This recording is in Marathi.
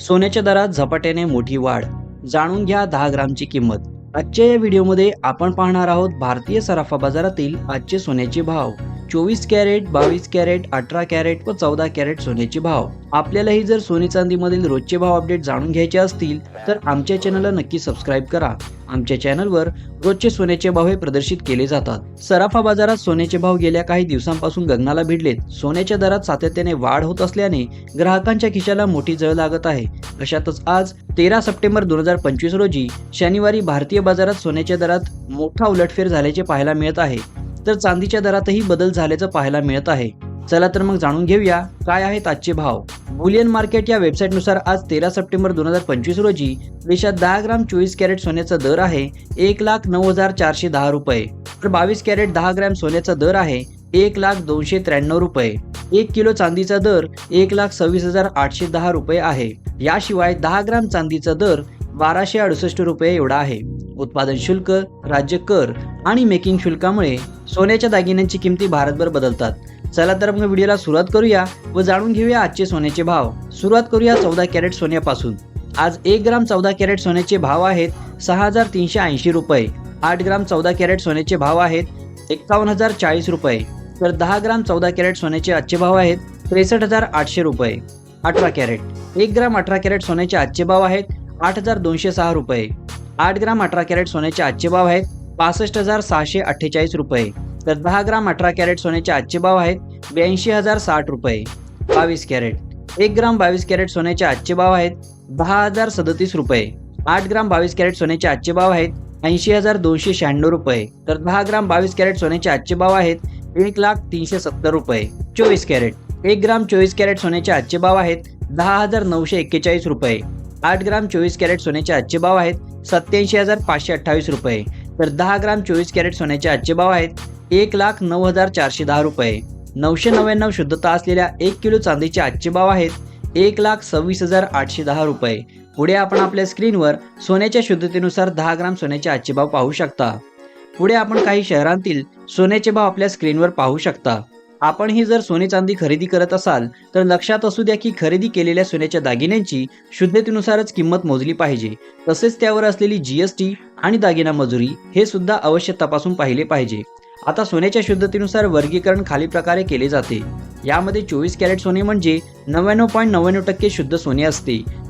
सोन्याच्या दरात झपाट्याने मोठी वाढ. जाणून घ्या दहा ग्रामची किंमत. आजच्या या व्हिडिओमध्ये आपण पाहणार आहोत भारतीय सराफा बाजारातील आजचे सोन्याचे भाव. चोवीस कॅरेट बावीस कॅरेट अठरा कॅरेट व चौदा कॅरेट सोन्याचे भाव. आपल्यालाही जर सोने चांदीमधील रोजचे भाव अपडेट जाणून घ्यायचे असतील तर आमच्या चॅनलला नक्की सबस्क्राईब करा. आमच्या चॅनलवर रोजचे सोन्याचे भाव हे प्रदर्शित केले जातात. सराफा बाजारात सोन्याचे भाव गेल्या काही दिवसांपासून गगनाला भिडलेत. सोन्याच्या दरात सातत्याने वाढ होत असल्याने ग्राहकांच्या खिशाला मोठी जळ लागत आहे. अशातच आज तेरा सप्टेंबर दोन हजार पंचवीस रोजी शनिवारी भारतीय बाजारात सोन्याच्या दरात मोठा उलटफेर झाल्याचे पाहायला मिळत आहे. तर चांदीच्या दरातही बदल झाल्याचं पाहायला मिळत आहे. चला तर मग जाणून घेऊया काय आहेत आजचे भाव? बुलियन मार्केट या वेबसाईटनुसार आज तेरा सप्टेंबर दोन हजार पंचवीस रोजी देशात दहा ग्राम चोवीस कॅरेट सोन्याचा दर आहे एक लाख नऊ हजार चारशे दहा रुपये. तर बावीस कॅरेट दहा ग्रॅम सोन्याचा दर आहे एक लाख दोनशे त्र्याण्णव रुपये. एक किलो चांदीचा दर एक लाख सव्वीस हजार आठशे दहा रुपये आहे. याशिवाय दहा ग्राम चांदीचा दर बाराशे अडुसष्ट रुपये एवढा आहे. उत्पादन शुल्क राज्य कर आणि मेकिंग शुल्कामुळे सोन्याच्या दागिन्यांची किमती भारतभर बदलतात. चला तर मग व्हिडिओला सुरुवात करूया व जाणून घेऊया आजचे सोन्याचे भाव. सुरुवात करूया चौदा कॅरेट सोन्यापासून. आज एक ग्राम चौदा कॅरेट सोन्याचे भाव आहेत सहा हजार तीनशे ऐंशी रुपये. आठ ग्राम चौदा कॅरेट सोन्याचे भाव आहेत एक्कावन्न हजार चाळीस रुपये. तर दहा ग्राम चौदा कॅरेट सोन्याचे आजचे भाव आहेत त्रेसष्ट हजार आठशे रुपये. अठरा कॅरेट. एक ग्राम अठरा कॅरेट सोन्याचे आजचे भाव आहेत आठ हजार दोनशे सहा रुपये. आठ ग्राम अठरा कॅरेट सोन्याचे आजचे भाव आहेत पासष्ट हजार सहाशे अठ्ठेचाळीस रुपये. तर दहा ग्राम अठरा कॅरेट सोन्याचे आजचे भाव आहेत ब्याऐंशी हजार साठ रुपये. बावीस कॅरेट. एक ग्राम बावीस कॅरेट सोन्याचे आजचे भाव आहेत दहा हजार सदतीस रुपये. आठ ग्राम बावीस कॅरेट सोन्याचे आजचे भाव आहेत ऐंशी हजार दोनशे शहाण्णव रुपये. तर दहा ग्राम बावीस कॅरेट सोन्याचे आजचे भाव आहेत एक लाख तीनशे सत्तर रुपये. चोवीस कॅरेट. एक ग्राम चोवीस कॅरेट सोन्याचे आजचे भाव आहेत दहा हजार नऊशे एक्केचाळीस रुपये. आठ ग्राम चोवीस कॅरेट सोन्याचे आजचे भाव आहेत सत्याऐंशी हजार पाचशे अठ्ठावीस रुपये. तर दहा ग्राम चोवीस कॅरेट सोन्याचे आजचे भाव आहेत एक लाख नऊ हजार चारशे दहा रुपये. नऊशे नव्याण्णव शुद्धता असलेल्या एक किलो चांदीचे आजचे भाव आहेत एक लाख सव्वीस हजार आठशे दहा रुपये. पुढे आपण आपल्या स्क्रीनवर सोन्याच्या शुद्धतेनुसार दहा ग्राम सोन्याचे आजचे भाव पाहू शकता. पुढे आपण काही शहरांतील सोन्याचे भाव आपल्या स्क्रीनवर पाहू शकता. आपण ही जर सोने चांदी खरेदी करत असाल तर लक्षात असू द्या की खरेदी केलेल्या सोन्याच्या दागिन्यांची शुद्धतेनुसारच किंमत मोजली पाहिजे. तसेच त्यावर असलेली जीएसटी आणि दागिना मजुरी हे सुद्धा अवश्य तपासून पाहिले पाहिजे. आता सोन्याच्या शुद्धतेनुसार वर्गीकरण खाली प्रकारे केले जाते. यामध्ये चोवीस कॅरेट सोने म्हणजे नव्याण्णव पॉईंट नव्याण्णव टक्के शुद्ध सोने असते.